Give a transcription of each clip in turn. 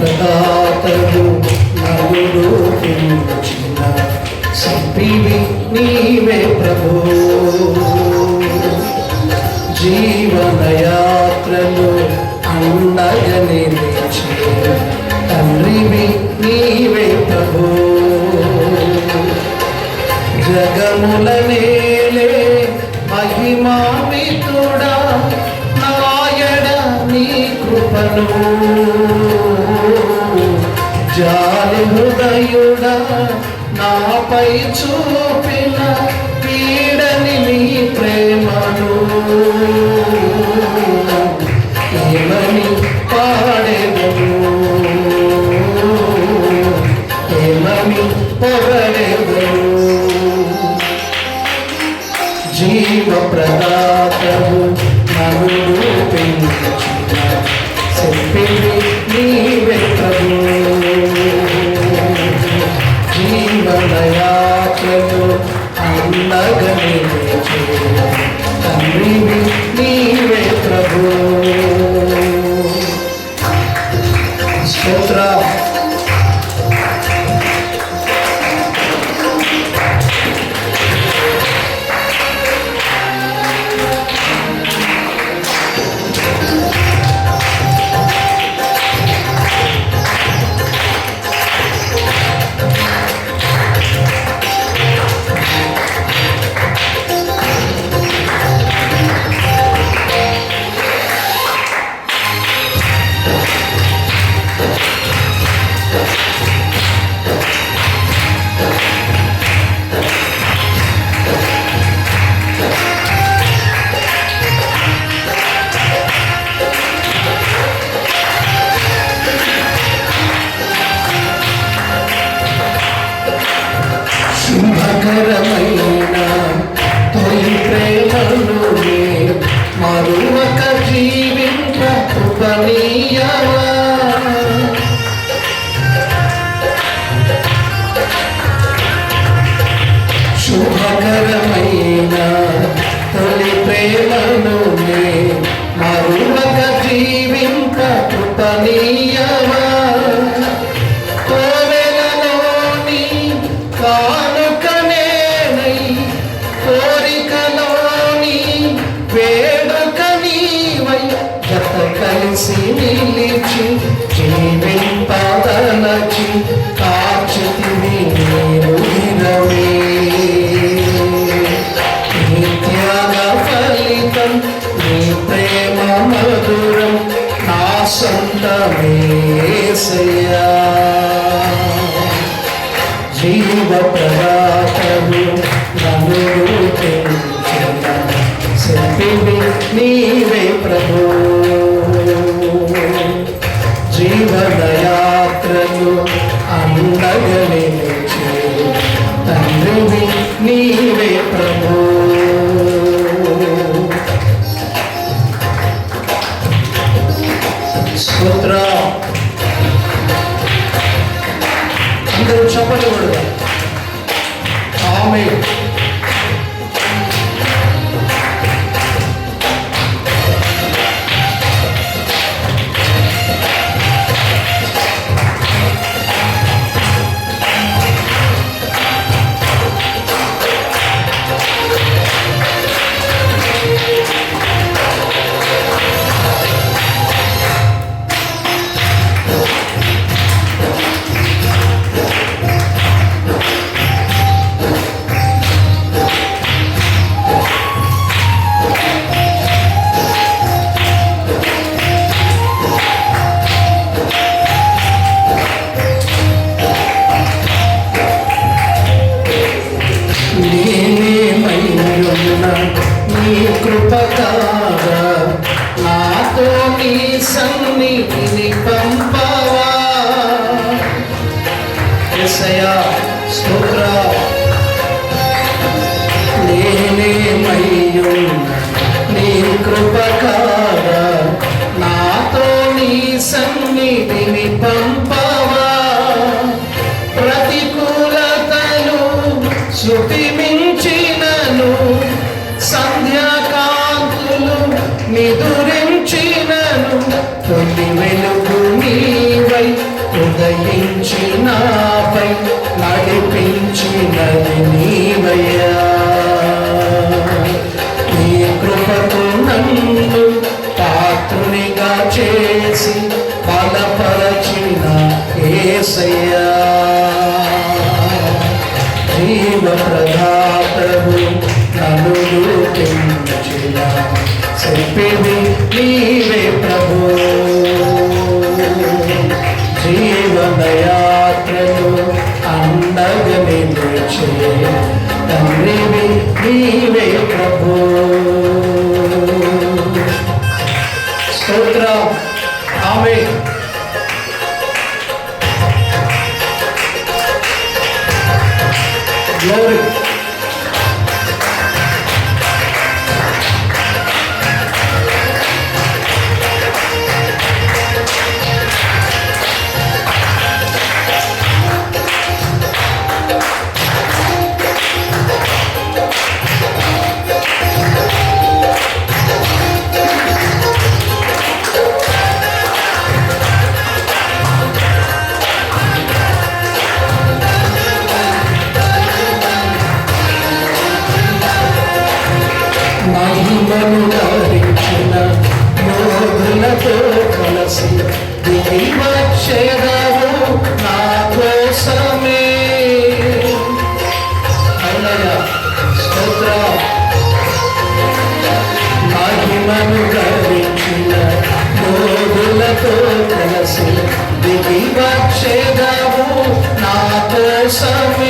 ప్రదాతలు నలుడు చిన్న సంపివి నీవే ప్రభు. జీవనయాత్రలు యాత్రలు నిలిచి తండ్రివి నీవే ప్రభు. జగముల నేలే మహిమామితుడా నాయడ నీ కృపను. జాలి హృదయుడ నాపై చూపిన పీడని నీ ప్రేమను. ఏమని పాడేదను നഗ జీవ ప్రభా స్తోత్రం అందరూ చెప్పండి ఆమె సన్నిధిని పంపవా. ఎసయా ఉదయించినాపై నడిపించినది నీవయ్యా నీ కృపకు నన్ను పాత్రునిగా చేసి బలపరచిన ఏసయ్యా తండ్రివి నీవే ప్రభు. దిగి వచ్చేదవు నా కోసమే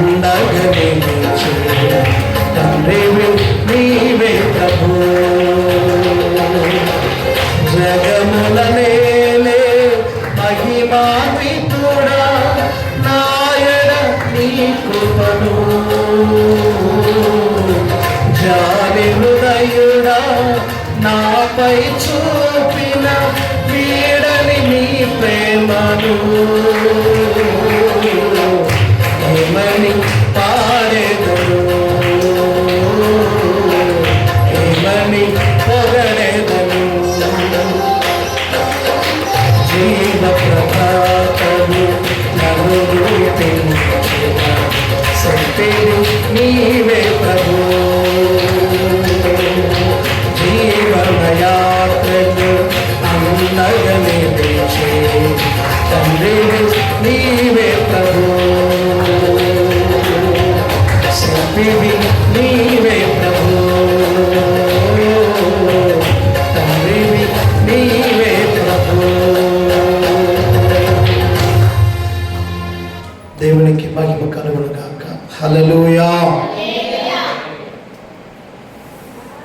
నీవని ఏనాడు నీవే ప్రభు జగముల నేలే నాయన నీ కృపను నాపై చూ శక్తిని నీవే ప్రభు. జీవనయాత్రను అందగని దేశే తండ్రిని నీవే ప్రభు. శక్తిని నీవే ప్రభు. తండ్రిని నీవే ప్రభు. దేవునికి మహిమ కలుగును Hallelujah.